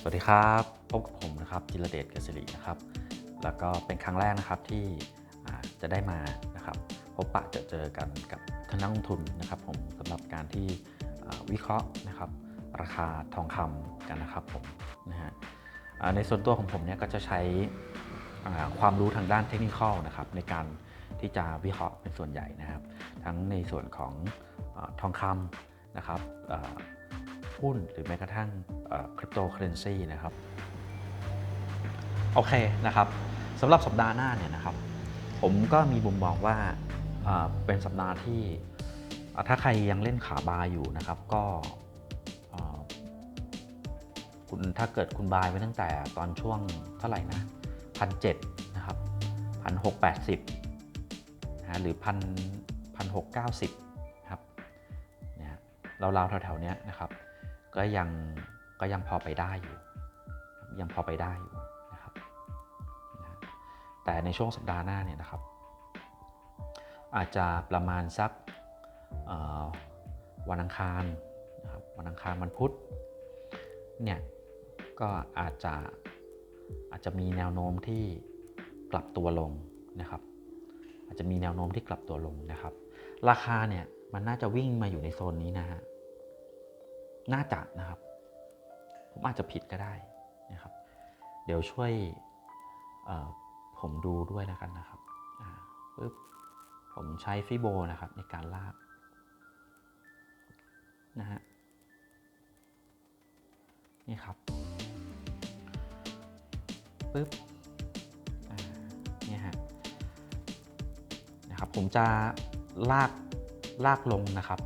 สวัสดีครับพบกับผมนะครับจิรเดชเกษรินะครับ แล้วก็เป็นครั้งแรกนะครับที่จะได้มานะครับพบปะจอเจอกันกับทางนักลงทุนนะครับผมสำหรับการที่วิเคราะห์นะครับราคาทองคำกันนะครับผมนะฮะในส่วนตัวของผมเนี่ยก็จะใช้ความรู้ทางด้านเทคนิคนะครับในการที่จะวิเคราะห์เป็นส่วนใหญ่นะครับ ทั้งในส่วนของอทองคำนะครับ หุ้นหรือแม้กระทั่งคริปโตเคอเรนซีนะครับ โอเคนะครับสำหรับสัปดาห์หน้าเนี่ยนะครับ ผมก็มีมุมมองว่าเป็นสัปดาห์ที่ถ้าใครยังเล่นขาบายอยู่นะครับก็คุณถ้าเกิดคุณบายไว้ตั้งแต่ตอนช่วงเท่าไหร่นะพันเนะครับพันหกแปดสิบนะฮะหรือพันพันหกเก้าสิบครับเนี่ยราวๆแถวๆเนี้ยนะครับ ก็ยังก็ยังพอไปได้อยู่ ยังพอไปได้อยู่นะครับแต่ในช่วงสัปดาห์หน้าเนี่ยนะครับ อาจจะประมาณสักวันอังคารนะครับวันอังคารวันพุธเนี่ยก็อาจจะอาจจะมีแนวโน้มที่กลับตัวลงนะครับ อาจจะมีแนวโน้มที่กลับตัวลงนะครับ ราคาเนี่ยมันน่าจะวิ่งมาอยู่ในโซนนี้นะฮะ น่าจะนะครับ ผมอาจจะผิดก็ได้นะครับ เดี๋ยวช่วยผมดูด้วยแล้วกันนะครับปึ๊บผมใช้ฟิโบนะครับในการลากนะฮะนี่ครับปึ๊บเนี่ยฮะนะครับผมจะลากลากลงนะครับ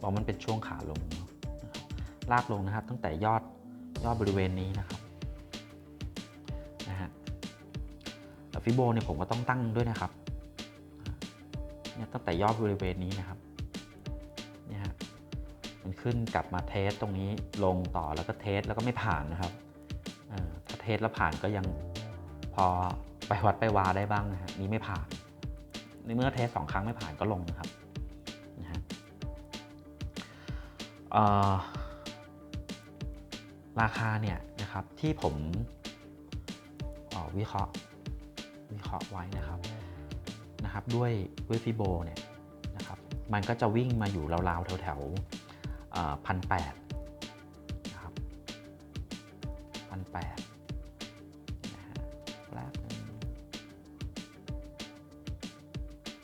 บอกมันเป็นช่วงขาลงนะ ลากลงนะครับ ตั้งแต่ยอดยอดบริเวณนี้นะครับนะฮะแต่ฟิโบเนี่ยผมก็ต้องตั้งด้วยนะครับเนี่ยตั้งแต่ยอดบริเวณนี้นะครับเนี่ยฮะมันขึ้นกลับมาเทสตรงนี้ลงต่อแล้วก็เทสแล้วก็ไม่ผ่านนะครับถ้าเทสแล้วผ่านก็ยังพอไปวัดไปวาได้บ้างนะฮะนี้ไม่ผ่านในเมื่อเทสสองครั้งไม่ผ่านก็ลงนะครับนะฮะเอ่อ ราคาเนี่ยนะครับที่ผมออวิเคราะห์วิเคราะห์ไว้นะครับนะครับด้วยด้วยฟิโบเนี่ยนะครับมันก็จะวิ่งมาอยู่ราวๆแถวๆพันแปดนะครับพันแปดนะฮะแป๊บนึง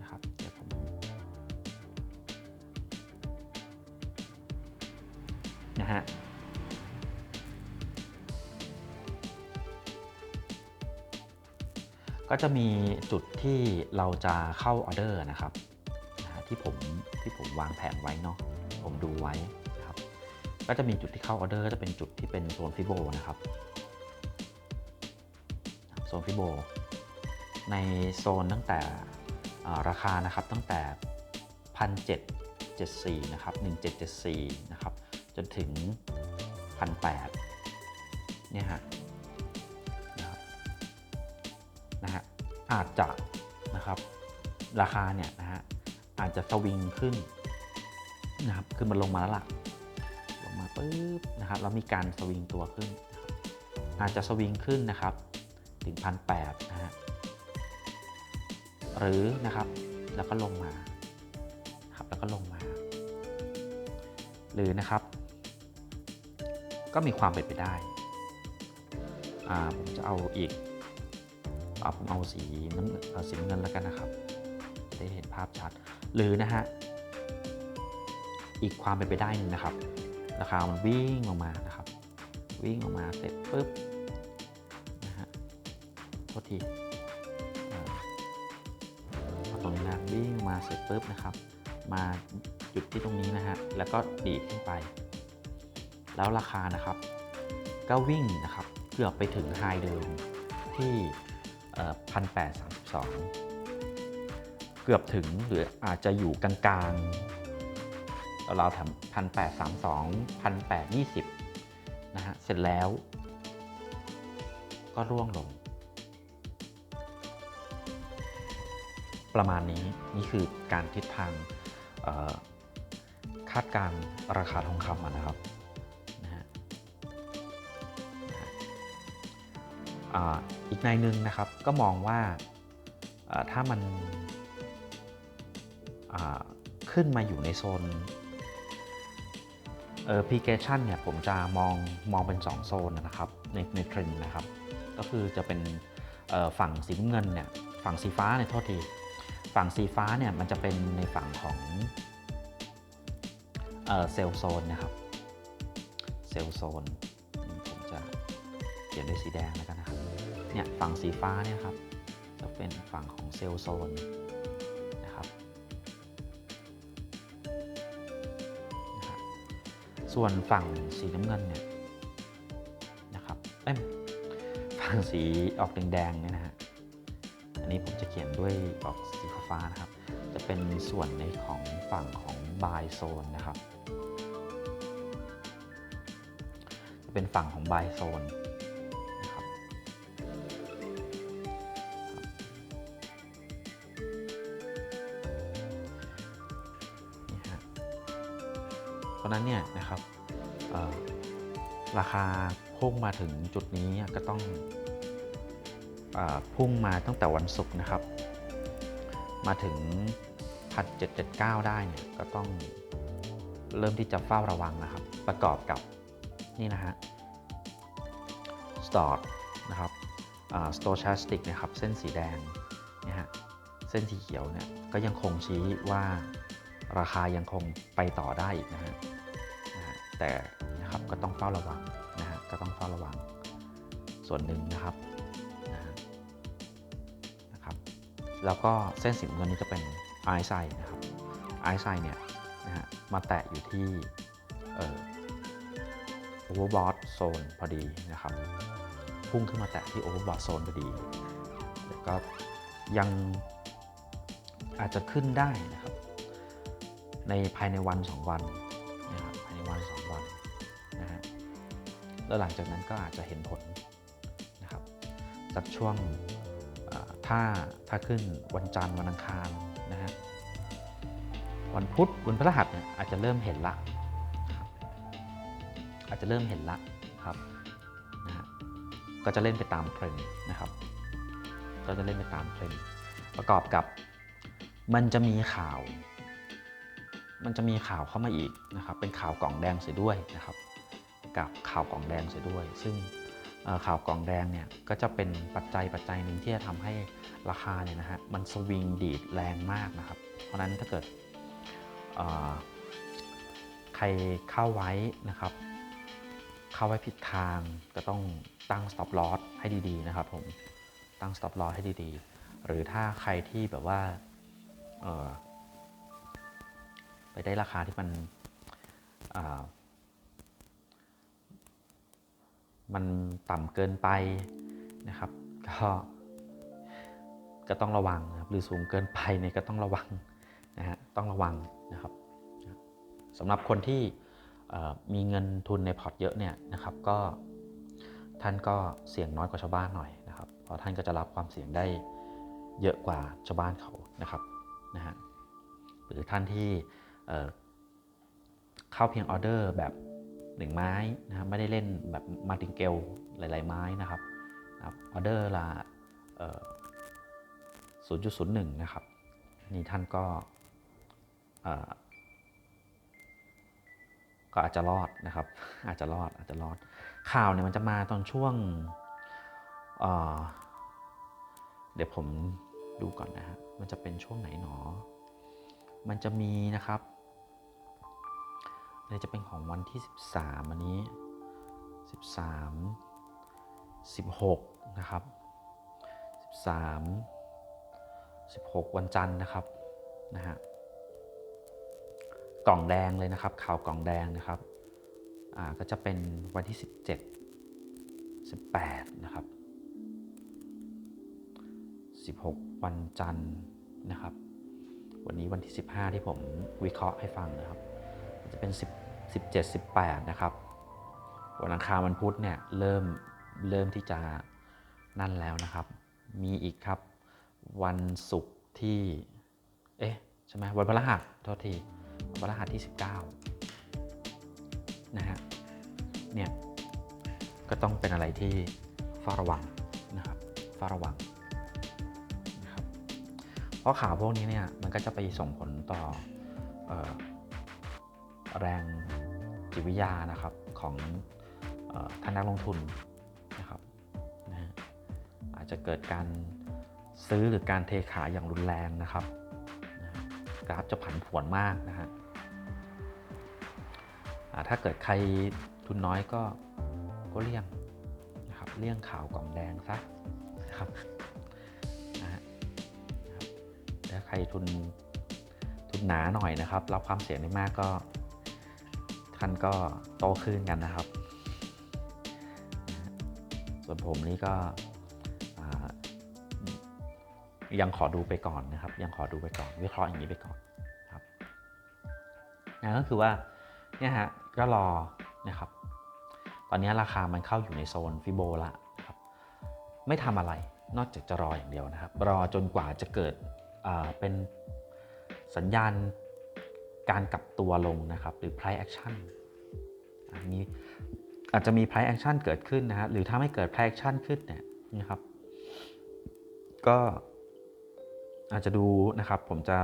นะครับเดี๋ยวผมนะฮะ ก็จะมีจุดที่เราจะเข้าออเดอร์นะครับที่ผมที่ผมวางแผนไว้เนาะผมดูไว้นะครับ ก็จะมีจุดที่เข้าออเดอร์ก็จะเป็นจุดที่เป็นโซนฟิโบนะครับโซนฟิโบในโซนตั้งแต่ราคานะครับตั้งแต่ 1,774 นะครับ 1774 นะครับ จนถึง 1,800เนี่ยฮะ อาจจะนะครับราคาเนี่ยนะฮะอาจจะสวิงขึ้นนะครับคือมันลงมาแล้วล่ะลงมาปุ๊บนะครับแล้วมีการสวิงตัวขึ้น อาจจะสวิงขึ้นนะครับถึงพันแปดนะฮะหรือนะครับแล้วก็ลงมาครับแล้วก็ลงมา หรือนะครับ ก็มีความเป็นไปได้อ่าผมจะเอาอีก ผมเอาสีน้ำเอ่อสีเงินแล้วกันนะครับจะได้เห็นภาพชัด หรือนะฮะอีกความเป็นไปได้นึงนะครับ ราคามันวิ่งลงมานะครับ วิ่งออกมาเสร็จปุ๊บนะฮะโทษทีเอ่อเอาตรงนี้นะวิ่งมาเสร็จปุ๊บนะครับ มาจุดที่ตรงนี้นะฮะแล้วก็ดีดขึ้นไป แล้วราคานะครับ ก็วิ่งนะครับ เกือบไปถึงไฮเดิมที่ พันแปดสามสิบสองเกือบถึงหรืออาจจะอยู่กลางๆเราวๆแถมพันแปดสามสองพันแปดยี่สิบนะฮะ เสร็จแล้ว ก็ร่วงลง ประมาณนี้นี่คือการทิศทางคาดการราคาทองคำนะครับ อีกในหนึ่งนะครับก็มองว่าถ้ามันขึ้นมาอยู่ในโซนเออพิเกชันเนี่ยผมจะมองมองเป็น 2 โซนนะครับในในเทรนด์นะครับ ก็คือจะเป็นฝั่งสีน้ำเงินเนี่ยฝั่งสีฟ้าเนี่ยโทษทีฝั่งสีฟ้าเนี่ยมันจะเป็นในฝั่งของเซลโซนนะครับเซลโซน เขียนด้วยสีแดงแล้วกันนะครับ เนี่ยฝั่งสีฟ้าเนี่ยครับ จะเป็นฝั่งของเซลล์โซนนะครับ ส่วนฝั่งสีน้ำเงินเนี่ยนะครับเอ้ยฝั่งสีออกแดงๆเนี่ยนะฮะ อันนี้ผมจะเขียนด้วยออกสีฟ้านะครับ จะเป็นส่วนในของฝั่งของ buy zone นะครับจะเป็นฝั่งของ buy zone นะนั้นเนี่ยนะครับราคาพุ่งมาถึงจุดนี้ก็ต้องอพุ่งมาตั้งแต่วันศุกร์นะครับ มาถึง 1779 ได้เนี่ยก็ต้องเริ่มที่จะเฝ้าระวังนะครับ ประกอบกับนี่นะฮะ start นะครับอ่า stochastic นะครับเส้นสีแดงเนี่ยฮะเส้นสีเขียวเนี่ยก็ยังคงชี้ว่าราคายังคงไปต่อได้อีกนะฮะนะฮะ แต่นะครับก็ต้องเฝ้าระวังนะฮะก็ต้องเฝ้าระวังส่วนหนึ่งนะครับนะฮะนะครับ แล้วก็เส้นสีเงินนี้จะเป็นไอไซนะครับไอไซเนี่ยนะฮะมาแตะอยู่ที่เอ่อ overbought zone พอดีนะครับ พุ่งขึ้นมาแตะที่ overbought zone พอดีแล้วก็ยังอาจจะขึ้นได้นะครับ ในภายในวัน 2 วัน แล้วหลังจากนั้นก็อาจจะเห็นผลนะครับสักช่วงถ้าถ้าขึ้นวันจันทร์วันอังคารนะฮะวันพุธวันพฤหัสเนี่ยอาจจะเริ่มเห็นละอาจจะเริ่มเห็นละครับนะฮะก็จะเล่นไปตามเทรนด์นะครับก็จะเล่นไปตามเทรนด์ประกอบกับมันจะมีข่าว มันจะมีข่าวเข้ามาอีกนะครับ เป็นข่าวกล่องแดงเสียด้วยนะครับ กับข่าวกล่องแดงเสียด้วย ซึ่งข่าวกล่องแดงเนี่ยก็จะเป็นปัจจัยปัจจัยหนึ่งที่จะทำให้ราคาเนี่ยนะฮะมันสวิงดีดแรงมากนะครับ เพราะฉะนั้นถ้าเกิดใครเข้าไว้นะครับ เข้าไว้ผิดทางก็ต้องตั้ง stop loss ให้ดีๆนะครับผมตั้ง stop loss ให้ดีๆ หรือถ้าใครที่แบบว่าไปได้ราคาที่มันอ่า มันต่ำเกินไปนะครับก็ก็ต้องระวังครับหรือสูงเกินไปเนี่ยก็ต้องระวังนะฮะต้องระวังนะครับสำหรับคนที่มีเงินทุนในพอร์ตเยอะเนี่ยนะครับก็ท่านก็เสี่ยงน้อยกว่าชาวบ้านหน่อยนะครับ เพราะท่านก็จะรับความเสี่ยงได้เยอะกว่าชาวบ้านเขานะครับนะฮะหรือท่านที่เข้าเพียงออเดอร์แบบ หนึ่งไม้นะครับไม่ได้เล่นแบบมาติงเกลหลาย ๆ ไม้นะครับออเดอร์ละ0.01 นะครับ นี่ท่านก็ก็อาจจะรอดนะครับ อาจจะรอดอาจจะรอด ข่าวเนี่ยมันจะมาตอนช่วงเเดี๋ยวผมดูก่อนนะฮะมันจะเป็นช่วงไหนหนอ มันจะมีนะครับ เลยจะเป็นของวันที่ 13 อันนี้ 13 16 นะครับ 13 16 วันจันทร์นะครับนะฮะกล่องแดงเลยนะครับข่าวกล่องแดงนะครับอ่าก็จะเป็นวันที่ 17 18 นะครับ 16 วันจันทร์นะครับ วันนี้วันที่ 15 ที่ผมวิเคราะห์ให้ฟังนะครับ จะเป็น 10 17 18 นะครับ วันอังคารวันพุธเนี่ยเริ่มเริ่มที่จะนั่นแล้วนะครับ มีอีกครับวันศุกร์ที่ เอ๊ะ ใช่ไหมวันพฤหัสโทษทีวันพฤหัสที่ 19 นะฮะ เนี่ย ก็ต้องเป็นอะไรที่เฝ้าระวังนะครับเฝ้าระวังนะครับ เพราะข่าวพวกนี้เนี่ย มันก็จะไปส่งผลต่ออ แรงจิตวิทยานะครับของท่านนักลงทุนนะครับนะอาจจะเกิดการซื้อหรือการเทขายอย่างรุนแรงนะครับนะกราฟจะผันผวนมากนะฮะถ้าเกิดใครทุนน้อยก็ก็เลี่ยงนะครับเลี่ยงข่าวกล่องแดงซะนะครับนะฮะนะครับถ้าใครทุนทุนหนาหน่อยนะครับ รับความเสี่ยงได้มากก็ ท่านก็โตขึ้นกันนะครับ ส่วนผมนี่ก็ยังขอดูไปก่อนนะครับ ยังขอดูไปก่อน วิเคราะห์อย่างนี้ไปก่อนครับนะก็คือว่าเนี่ยฮะก็รอนะครับ ตอนนี้ราคามันเข้าอยู่ในโซนฟิโบละครับไม่ทำอะไรนอกจากจะรออย่างเดียวนะครับ รอจนกว่าจะเกิดเป็นสัญญาณ การกลับตัวลงนะครับ หรือ price action อันนี้อาจจะมี price action เกิดขึ้นนะฮะหรือถ้าไม่เกิด price action ขึ้นเนี่ยนะครับ ก็อาจจะดูนะครับผมจะ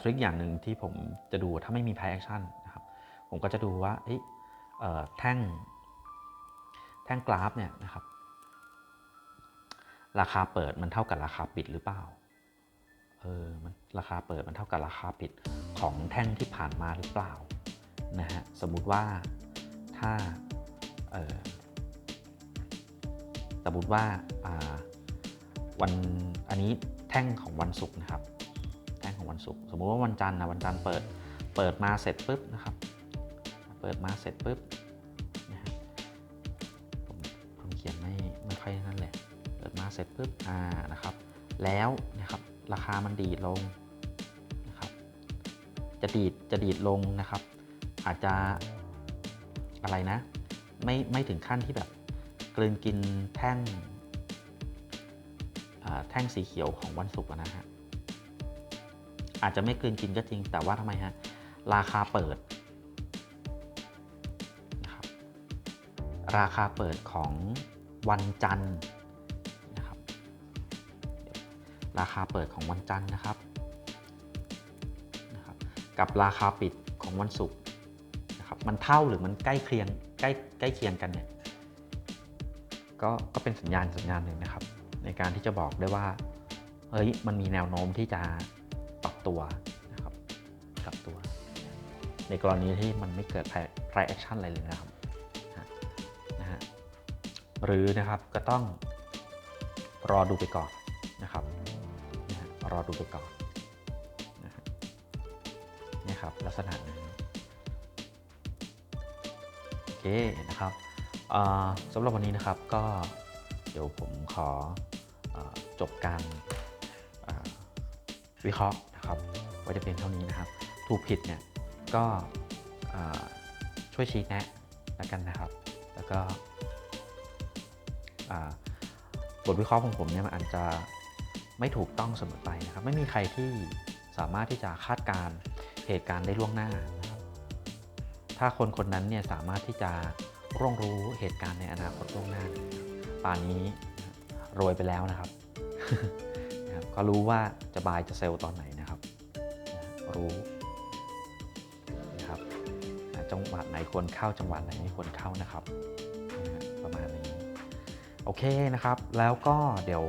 ทริคอย่างหนึ่งที่ผมจะดูถ้าไม่มี price action นะครับ ผมก็จะดูว่าเอ้แท่งแท่งกราฟเนี่ยนะครับ ราคาเปิดมันเท่ากับราคาปิดหรือเปล่า เออมันราคาเปิดมันเท่ากับราคาปิดของแท่งที่ผ่านมาหรือเปล่านะฮะสมมุติว่าถ้าเออสมมติว่าอ่าวันอันนี้แท่งของวันศุกร์นะครับ แท่งของวันศุกร์สมมุติว่าวันจันทร์นะวันจันทร์เปิดเปิดมาเสร็จปุ๊บนะครับ เปิดมาเสร็จปุ๊บนะฮะผมผมเขียนไม่ไม่ค่อยนั่นแหละเปิดมาเสร็จปุ๊บอ่านะครับ แล้วนะครับ ราคามันดีดลงนะครับ จะดีดจะดีดลงนะครับ อาจจะอะไรนะ ไม่ไม่ถึงขั้นที่แบบกลืนกินแท่งแท่งสีเขียวของวันศุกร์นะฮะอาจจะไม่กลืนกินก็จริง แต่ว่าทำไมฮะราคาเปิดนะครับราคาเปิดของวันจันทร์ ราคาเปิดของวันจันทร์นะครับนะครับ กับราคาปิดของวันศุกร์นะครับมันเท่าหรือมันใกล้เคียงใกล้ใกล้เคียงกันเนี่ยก็ก็เป็นสัญญาณสัญญาณหนึ่งนะครับ ในการที่จะบอกได้ว่าเฮ้ยมันมีแนวโน้มที่จะปรับตัวนะครับปรับตัว ในกรณีที่มันไม่เกิด price action อะไรเลยนะครับนะฮะหรือนะครับก็ต้องรอดูไปก่อนนะครับ อดูไปก่อนนี่ครับลักษณะนี้โอเคนะครับสำหรับวันนี้นะครับก็เดี๋ยวผมขออจบการวิเคราะห์นะครับไว้จะเป็นเท่านี้นะครับ ถูกผิดเนี่ยก็ช่วยชี้แนะแล้วกันนะครับ แล้วก็บทวิเคราะห์ของผมเนี่ยมันอาจจะ ไม่ถูกต้องเสมอไปนะครับ ไม่มีใครที่สามารถที่จะคาดการณ์เหตุการณ์ได้ล่วงหน้านะครับถ้าคนคนนั้นเนี่ยสามารถที่จะร่วงรู้เหตุการณ์ในอนาคตล่วงหน้า ป่านนี้รวยไปแล้วนะครับ ก็รู้ว่าจะบายจะเซลล์ตอนไหนนะครับ รู้นะครับจังหวะไหนควรเข้าจังหวะไหนไม่ควรเข้านะครับ ประมาณนี้ โอเคนะครับ แล้วก็เดี๋ยว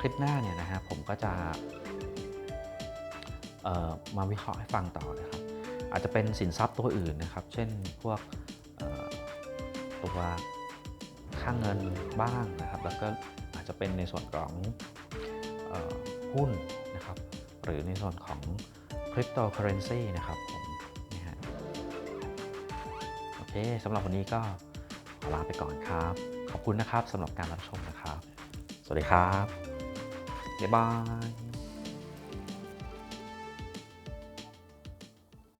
คลิปหน้าเนี่ยนะฮะผมก็จะมาวิเคราะห์ให้ฟังต่อนะครับ อาจจะเป็นสินทรัพย์ตัวอื่นนะครับ เช่นพวกตัวค่างเงินบ้างนะครับ แล้วก็อาจจะเป็นในส่วนของอหุ้นนะครับ หรือในส่วนของคริปโตเคอเรนซีนะครับผมนะฮะโอเคสำหรับวันนี้ก็ขอลาไปก่อนครับ ขอบคุณนะครับสำหรับการรับชมนะครับ สวัสดีครับ บ๊ายบาย